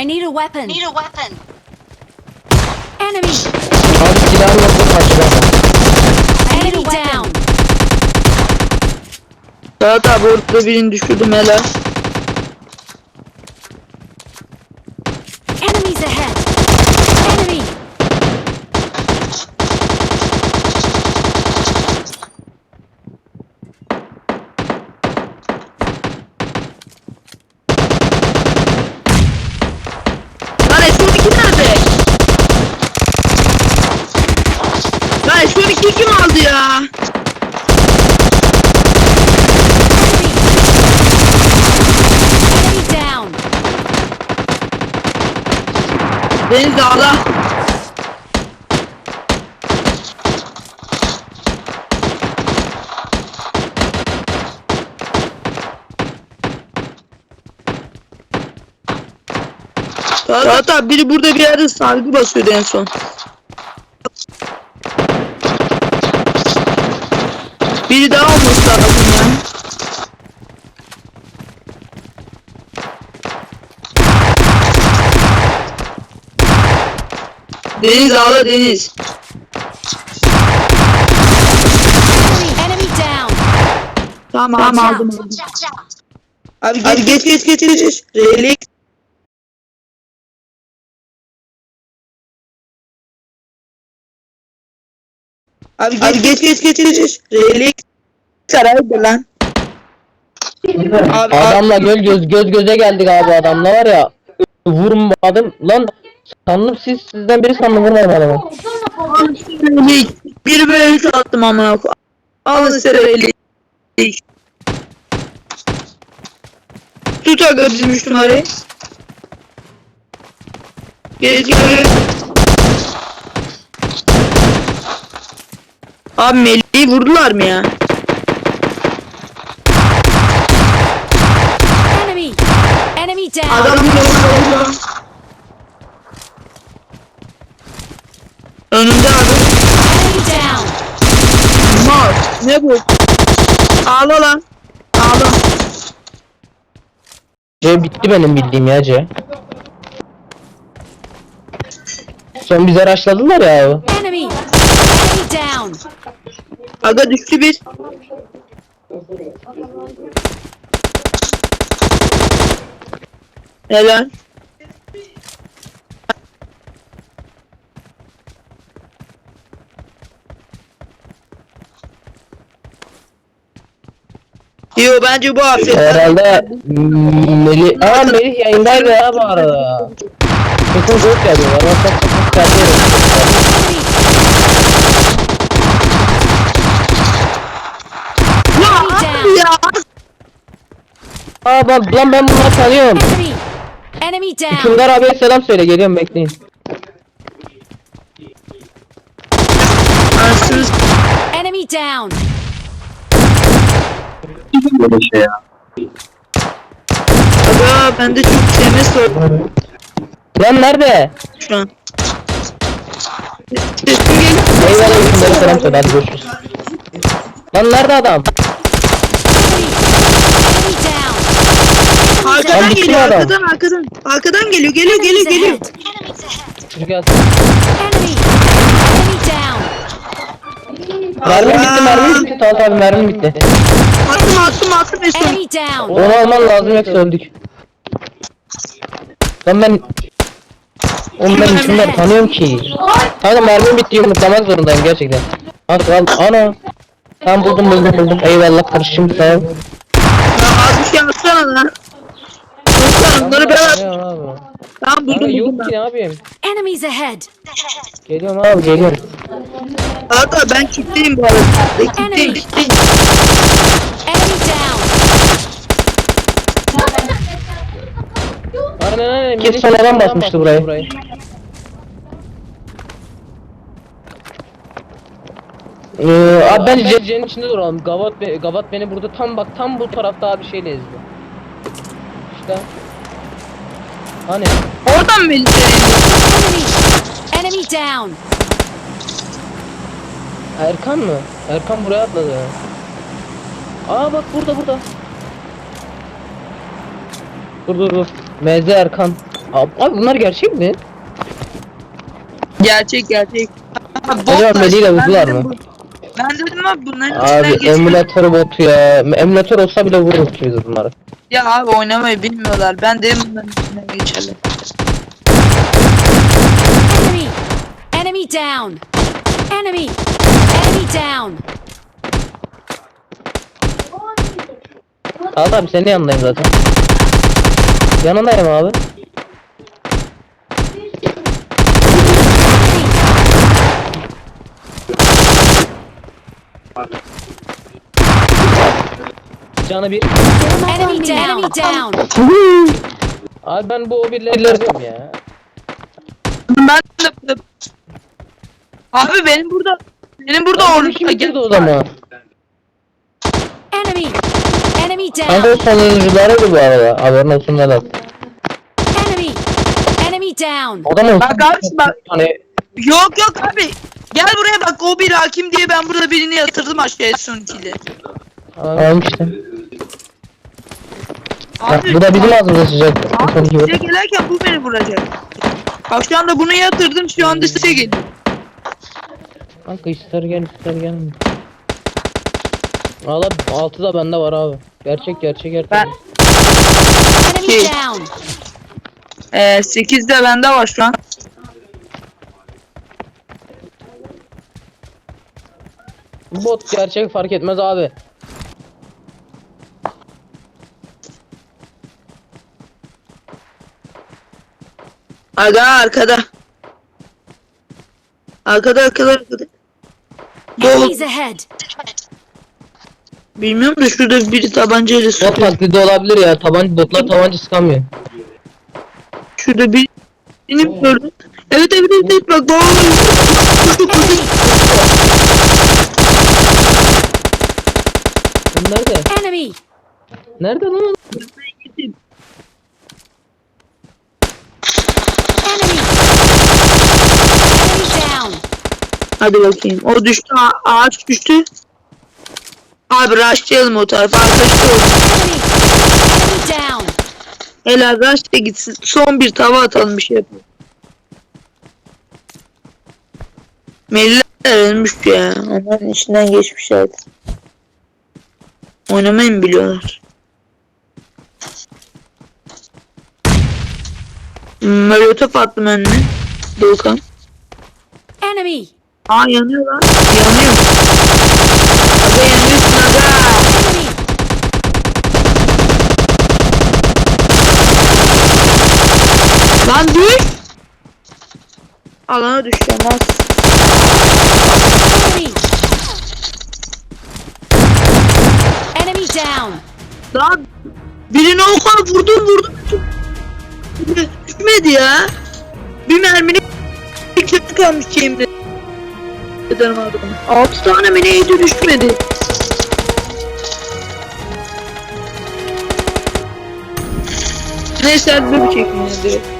I need a weapon. Need a weapon. Enemy. Abi yok bu karşıda. Enemy down. Daha da burada birini düşürdüm helal. Enemies ahead. Enemy. Lan S12 nerede? Lan S12 kim aldı ya? Enemy down. Deniz ağla. Hatta biri burada bir yerde sargı basıyordu en son. Biri daha olması lazım ya. Deniz ağla Deniz. Enemy down. Tamam, tamam aldım. Watch out. Abi geç geç geç geç geç. geç. Relik. Abi, geç geç geç geç geç. Relik. Saraydı lan. Abi, Adamla göz göz göz göze geldik abi adamla var ya. Vurmadım lan. Sandım siz sizden biri sandım vurmadım adamı. Bir böyle üç attım amına koyayım. Alın size relik. Tut aga bizim üç numarayı. Geç geç. Abi Melih'i vurdular mı ya? Enemy. Enemy down. Adam Önümde abi. Enemy down. Mal. Ne bu? Ağla lan. Ağla. C bitti benim bildiğim ya C. Son bize araçladılar ya abi. Enemy. Enemy down. Aga düştü bir. Helal. Yo bence bu afiyet. Herhalde Melih... Aa Melih yayındaydı ya bu arada. Kesin çok geldi. Ama çok çok geldi. Ya Enemy abi down. ya. Aa bak lan ben bunları tanıyorum. Enemy. Enemy down. Abiye selam söyle geliyorum bekleyin. Enemy down. Böyle şey ya. Aga bende çok sevmez var Lan nerede? şu an. Sesim geliyor. Eyvallah hükümdara selam söyle hadi görüşürüz. Lan nerede adam? Enemy down. Arkadan Lan bitti geliyor mi adam? arkadan arkadan. Arkadan geliyor geliyor geliyor Enemies geliyor. ahead. Çocuk gelsin. Enemy. Enemy down. Mermi bitti mermi bitti. Tamam abi mermi bitti. Attım attım attım Esun. Enemy down. Onu alman lazım yoksa öldük. Lan ben... Oğlum ben hükümdar tanıyorum ki. Kanka mermi bitti yumruklamak zorundayım gerçekten. Al al ana. Tamam buldum buldum buldum. Eyvallah kardeşim sağ ol. Ya az bir şey atsana lan. Lütfen onları ben Ya abi. Tamam Kanka buldum buldum yok ben. ki ne yapayım? Enemies ahead. Geliyorum abi geliyorum. Hatta ben kitleyim bu arada. Ben kitleyim Enemy. kitleyim. Enemy down. Aynen aynen. Kesin son adam basmıştı burayı. Ee, abi ben C'nin içinde duralım. Gavat, be, Gavat beni burada tam bak tam bu tarafta abi şeyle ezdi. İşte. Hani? Oradan mı? Enemy. Enemy down. Erkan mı? Erkan buraya atladı. Aa bak burada burada. Dur dur dur. MZ Erkan. Abi, abi bunlar gerçek mi? Gerçek gerçek. Acaba. Melih'le Ben vurdular dedim mı? Ben dedim abi bunların içinden Abi geçiyor. emülatör botu ya. Emülatör olsa bile vururuz biz bunları. Ya abi oynamayı bilmiyorlar. Ben dedim bunların içinden geçerler. Enemy! Enemy down! Enemy! Enemy down! Al abi senin yanındayım zaten. Yanındayım abi. Canı bir. Enemy down! Enemy down! Abi ben bu o birleri ya. Ben de Abi benim burada benim burada orada o zaman? Enemy! Enemy Kanka o down! sonuncularıydı bu arada. Haberin olsun Vedat. Enemy! Enemy down! Adamın Bak abi, bak. Hani Yok yok abi. Gel buraya bak o bir hakim diye ben burada birini yatırdım aşağıya son ikili. Tamam işte. Bak, Abi, bu da bizim ağzımıza sıcak. Abi Son iki size gelirken bu beni vuracak. Bak şu anda bunu yatırdım şu anda size geliyor. Kanka ister gel ister gelme. Valla altı da bende var abi. Gerçek gerçek gerçek. Ben- Şey. down! Ee, 8 de bende var şu an. Bot gerçek fark etmez abi. Aga arkada. Arkada arkada arkada. Enemies ahead! Bilmiyorum da şurada biri tabancayla Bot sıkıyor. taklidi olabilir ya. Tabanca botlar tabanca sıkamıyor. Şurada bir birini gördüm. Evet evet evet, evet bak bak. Koştu koştu. Bu Nerede? Enemy! Nerede lan? o? Enemy! Enemy down! Hadi bakayım. O düştü. ağaç düştü. Abi rushlayalım o tarafa. Arkadaşlar olsun. Helal rush da gitsin. Son bir tava atalım bir şey yapalım. Melihler ölmüş ya. Onların içinden geçmişlerdi. Oynamayı mı biliyorlar? Molotof attım önüne. Doğukan. Enemy! Aa yanıyor lan. Yanıyor. Aga yanıyorsun aga. Lan düş. Alana düşeceğim az. Enemy! Down! Lan birine o kadar vurdum vurdum. Düşmedi ya. Bir merminin iki kalmış yemin ederim adamı. Altı tane mi neydi düşmedi. Neyse bir çekeyim direkt.